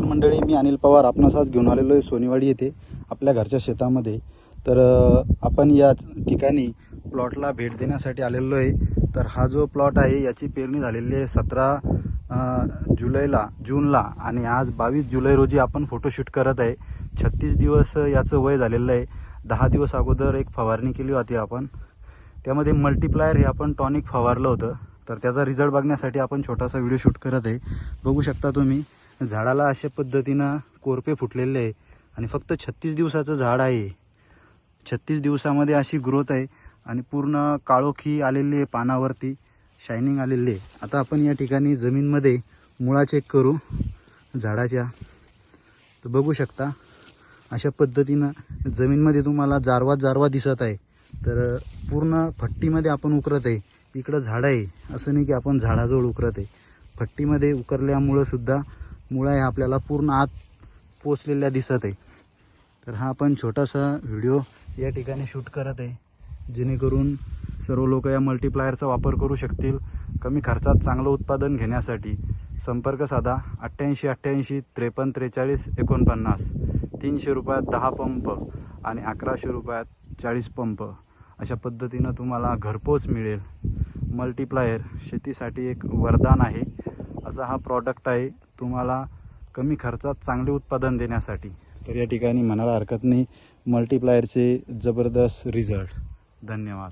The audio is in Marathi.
नमस्कार मंडळी मी अनिल पवार. आपणास आज घेऊन आलेलो आहे सोनीवाडी येथे आपल्या घरच्या शेतामध्ये. तर आपण या ठिकाणी प्लॉटला भेट देण्यासाठी आलेलो आहे. तर हा जो प्लॉट आहे याची पेरणी झालेली आहे सतरा जुलैला जूनला. आणि आज बावीस जुलै रोजी आपण फोटोशूट करत आहे. छत्तीस दिवस याचं वय झालेलं आहे. दहा दिवस अगोदर एक फवारणी केली होती आपण. त्यामध्ये मल्टीप्लायर हे आपण टॉनिक फवारलं होतं. तर त्याचा रिझल्ट बघण्यासाठी आपण छोटासा व्हिडिओ शूट करत आहे. बघू शकता तुम्ही. झाडाला अशा पद्धतीनं कोरपे फुटलेले आहे आणि फक्त छत्तीस दिवसाचं झाड आहे. छत्तीस दिवसामध्ये अशी ग्रोथ आहे आणि पूर्ण काळोखी आलेली आहे पानावरती शायनिंग आलेली आहे. आता आपण या ठिकाणी जमीनमध्ये मुळा चेक करू झाडाच्या. तर बघू शकता अशा पद्धतीनं जमीनमध्ये तुम्हाला जारवा जारवा दिसत आहे. तर पूर्ण फट्टीमध्ये आपण उकरत आहे. इकडं झाड आहे असं नाही की आपण झाडाजवळ उकरत आहे. फट्टीमध्ये उकरल्यामुळं सुद्धा मुळा ह्या आपल्याला पूर्ण आत पोचलेल्या दिसत आहे. तर हा आपण छोटासा व्हिडिओ या ठिकाणी शूट करत आहे. जेणेकरून सर्व लोक या मल्टीप्लायरचा वापर करू शकतील. कमी खर्चात चांगलं उत्पादन घेण्यासाठी संपर्क साधा अठ्ठ्याऐंशी अठ्ठ्याऐंशी त्रेपन्न त्रेचाळीस एकोणपन्नास. तीनशे रुपयात दहा पंप आणि अकराशे रुपयात चाळीस पंप. अशा पद्धतीनं तुम्हाला घरपोच मिळेल. मल्टीप्लायर शेतीसाठी एक वरदान आहे. असा हा प्रॉडक्ट आहे. तुम्हाला कमी खर्चात चांगले उत्पादन देण्यासाठी. तर या ठिकाणी म्हणायला हरकत नाही. मल्टीप्लायरचे जबरदस्त रिझल्ट धन्यवाद.